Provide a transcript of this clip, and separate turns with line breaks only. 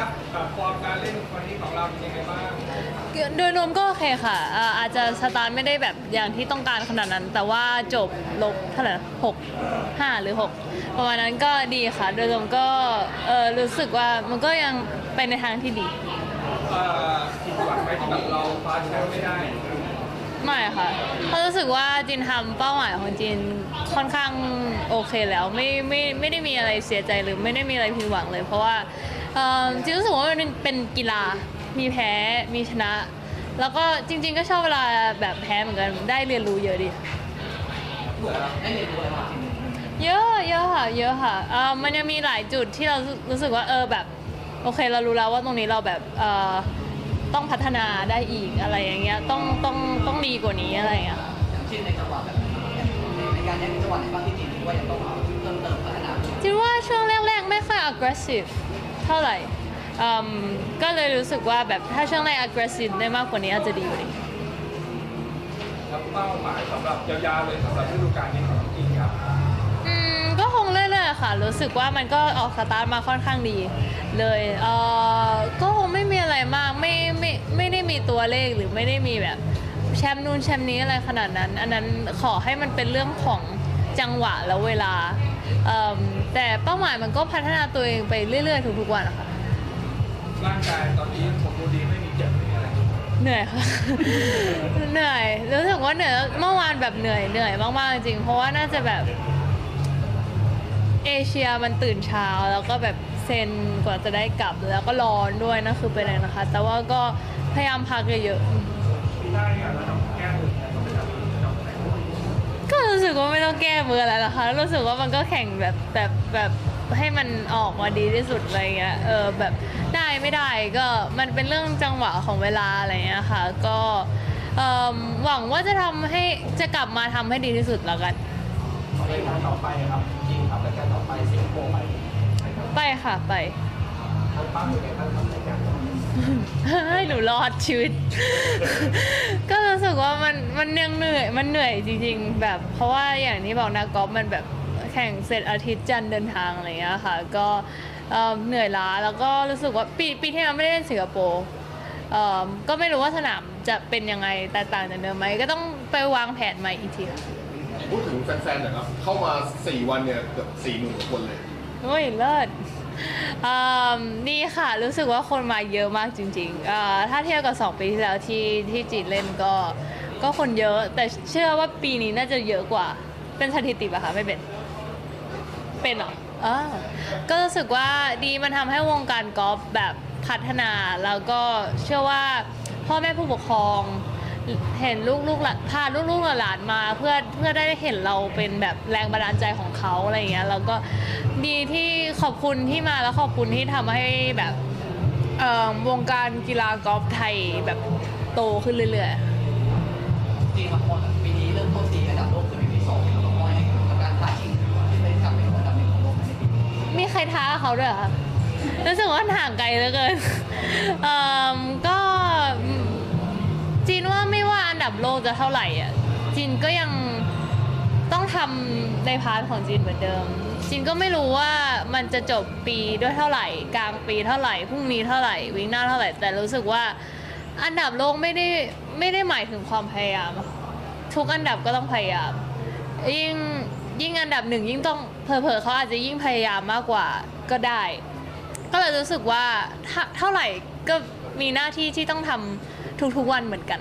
ครับแบบฟอร์มการเล่นวันนี้ของเราเป็นยังไงบ้าง
โดยรวมก็โอเคค่ะอ่าอาจจะสตาร์ทไม่ได้แบบอย่างที่ต้องการขนาดนั้น แต่ว่าจบลบเท่าไหร่หกห้าหรือหกประมาณนั้นก็ดีค่ะ โดยรวมก็เออรู้สึกว่ามันก็ยังไปในทางที่ดี
เอ่อผิดหวังไหมที่แบบเราคว้าแชมป์ไม่ได้
ไม่ค่ะเพราะรู้สึกว่าจินทำเป้าหมายของจินค่อนข้างโอเคแล้วไม่ไม่ไม่ได้มีอะไรเสียใจหรือไม่ได้มีอะไรผิดหวังเลย เพราะว่า เอิ่มจินรู้สึกว่ามันเป็นกีฬา มีแพ้ มีชนะ แล้วก็จริง ๆ ก็ชอบเวลาแบบแพ้เหมือนกัน ได้เรียนรู้เยอะดีเยอะเยอะค่ะ เยอะค่ะเอ่อมันยังมีหลายจุดที่เรารู้สึกว่าเออแบบ โอเคเรารู้แล้วว่าตรงนี้เราแบบเอ่อต้องพัฒนาได้อีกอะไรอย่างเงี้ย ต้องต้องต้องดีกว่านี้อะไรอย่างเงี้ย
อย่างเช่นในจังหวะแบบในการเล่นจังหวะไหนบ้างที่จีนคิดว่ายังต้องเพิ่มเติมพัฒนา
จินว่าช่วงแรก ๆ ไม่ค่อย aggressive เท่าไหร่อืมก็เลยรู้สึกว่าแบบถ้าช่วงแรก aggressive ได้มากกว่านี้อาจจะดีกว่านี้
แล้วเป้าหมายสำหรับยาวๆเลยสำหรับฤดูกาลนี้ของน้องอิงครับ
อืมก็คงเรื่อยๆค่ะ รู้สึกว่ามันก็ออกสตาร์ทมาค่อนข้างดี เลยเออก็คงไม่มีอะไรมากไม่ไม่ไม่ได้มีตัวเลขหรือไม่ได้มีแบบแชมป์นู่นแชมป์นี้อะไรขนาดนั้น อันนั้นขอให้มันเป็นเรื่องของ จังหวะแล้วเวลาเอิ่มแต่เป้าหมายมันก็พัฒนาตัวเองไปเรื่อย ๆ ทุกๆวันนะคะ
ร่างกายตอนนี้สมบูรณ์ดีไม่มีเจ็บไม่มีอะไร
เหนื่อยค่ะ เหนื่อยรู้สึกว่าเหนื่อยเมื่อวานแบบเหนื่อยเหนื่อยมากๆจริงๆเพราะว่าน่าจะแบบ เอเชียมันตื่นเช้าแล้วก็แบบเซนกว่าจะได้กลับแล้วก็ร้อนด้วยนั่นคือเป็นอะไรนะคะ แต่ว่าก็พยายามพักเยอะ
ปี รู้
สึกว่าไม่ต้องแก้มืออะไรละคะรู้สึกว่ามันก็แข่งแบบแบบแบบให้มันออกมาดีที่สุดอะไรเงี้ย เออแบบได้ไม่ได้ก็มันเป็นเรื่องจังหวะของเวลาอะไรเงี้ยค่ะ ก็เอิ่มหวังว่าจะทำให้จะกลับมาทำให้ดีที่สุดแล้วกัน
รายการต่อไปครับจริงครับรายการต่อไปสิงคโปร์ไป
ไปค่ะไป
ทางป้าเป็นไงบ้างครับรายการต่อไป
ให้หนูรอดชีวิตก็รู้สึกว่า มันมันยังเหนื่อยมันเหนื่อยจริงๆ แบบ เพราะว่าอย่างที่บอกนะกอล์ฟมันแบบแข่งเสร็จอาทิตย์จันทร์เดินทางอะไรอย่างเงี้ยค่ะ ก็เอ่อเหนื่อยล้าแล้วก็รู้สึกว่าปีปีที่แล้วไม่ได้เล่นสิงคโปร์เอ่อก็ไม่รู้ว่าสนามจะเป็นยังไงแตกต่างจากเดิมไหมก็ต้องไปวางแผนใหม่อีกทีค่ะ
พูดถึงแฟนๆหน่อยครับเข้ามา 4 วันเนี่ยเกือบ4หมื่นกว่าคนเลย
โอ้ยเลิศอืมนี่ค่ะรู้สึกว่าคนมาเยอะมากจริงๆเอ่อถ้าเทียบกับ 2 ปีที่แล้วที่ที่จีนเล่นก็ ก็คนเยอะ แต่เชื่อว่าปีนี้น่าจะเยอะกว่า เป็นสถิติปะคะไม่เป็น เป็นเหรออ่าก็รู้สึกว่าดีมันทำให้วงการกอล์ฟแบบพัฒนา แล้วก็เชื่อว่าพ่อแม่ผู้ปกครองเห็นลูกลูกๆหลานพาลูกลูกๆหลานมาเพื่อเพื่อได้เห็นเราเป็นแบบแรงบันดาลใจของเขาอะไรอย่างเงี้ยแล้วก็ดีที่ขอบคุณที่มาแล้วขอบคุณที่ทำให้แบบเออวงการกีฬากอล์ฟไทยแบบโตขึ้นเรื่อยๆ
จีนมาคนปีนี้เริ่มต้นปีอันดับโลกคือปีที่สองแล้วก็มอยกับการท้าชิงที่ไปกลับเป็นอันดับหนึ่งของโลกในปีนี้
มีใครท้าเขาด้วยเหรอคะรู้สึกว่าห่างไกลเหลือเกินเอ่มก็จีนว่าไม่ว่าอันดับโลกจะเท่าไหร่อะจีนก็ยังต้องทำในพาร์ทของจีนเหมือนเดิมจีนก็ไม่รู้ว่ามันจะจบปีด้วยเท่าไหร่ กลางปีเท่าไหร่พรุ่งนี้เท่าไหร่วิ่งหน้าเท่าไหร่ แต่รู้สึกว่า อันดับโลกไม่ได้ไม่ได้หมายถึงความพยายาม ทุกอันดับก็ต้องพยายาม ยิ่งยิ่งอันดับหนึ่งยิ่งต้องเผลอๆเขาอาจจะยิ่งพยายามมากกว่าก็ได้ ก็เลยรู้สึกว่าถ้าเท่าไหร่ก็มีหน้าที่ที่ต้องทำทุกๆวันเหมือนกัน